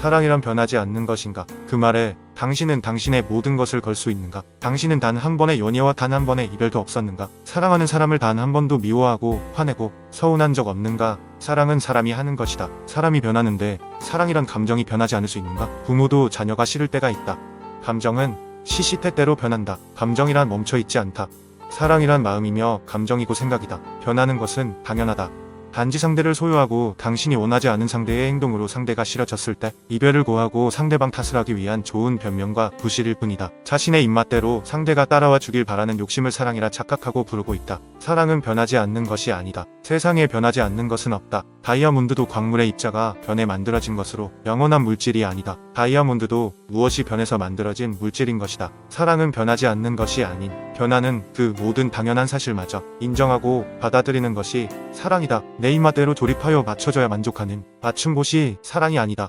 사랑이란 변하지 않는 것인가? 그 말에 당신은 당신의 모든 것을 걸 수 있는가? 당신은 단 한 번의 연애와 단 한 번의 이별도 없었는가? 사랑하는 사람을 단 한 번도 미워하고 화내고 서운한 적 없는가? 사랑은 사람이 하는 것이다. 사람이 변하는데 사랑이란 감정이 변하지 않을 수 있는가? 부모도 자녀가 싫을 때가 있다. 감정은 시시때때로 변한다. 감정이란 멈춰 있지 않다. 사랑이란 마음이며 감정이고 생각이다. 변하는 것은 당연하다. 단지 상대를 소유하고 당신이 원하지 않은 상대의 행동으로 상대가 싫어졌을 때 이별을 고하고 상대방 탓을 하기 위한 좋은 변명과 부실일 뿐이다. 자신의 입맛대로 상대가 따라와 주길 바라는 욕심을 사랑이라 착각하고 부르고 있다. 사랑은 변하지 않는 것이 아니다. 세상에 변하지 않는 것은 없다. 다이아몬드도 광물의 입자가 변해 만들어진 것으로 영원한 물질이 아니다. 다이아몬드도 무엇이 변해서 만들어진 물질인 것이다. 사랑은 변하지 않는 것이 아닌 변하는 그 모든 당연한 사실마저 인정하고 받아들이는 것이 사랑이다. 내 입맛대로 조립하여 맞춰줘야 만족하는 맞춤봇이 사랑이 아니다.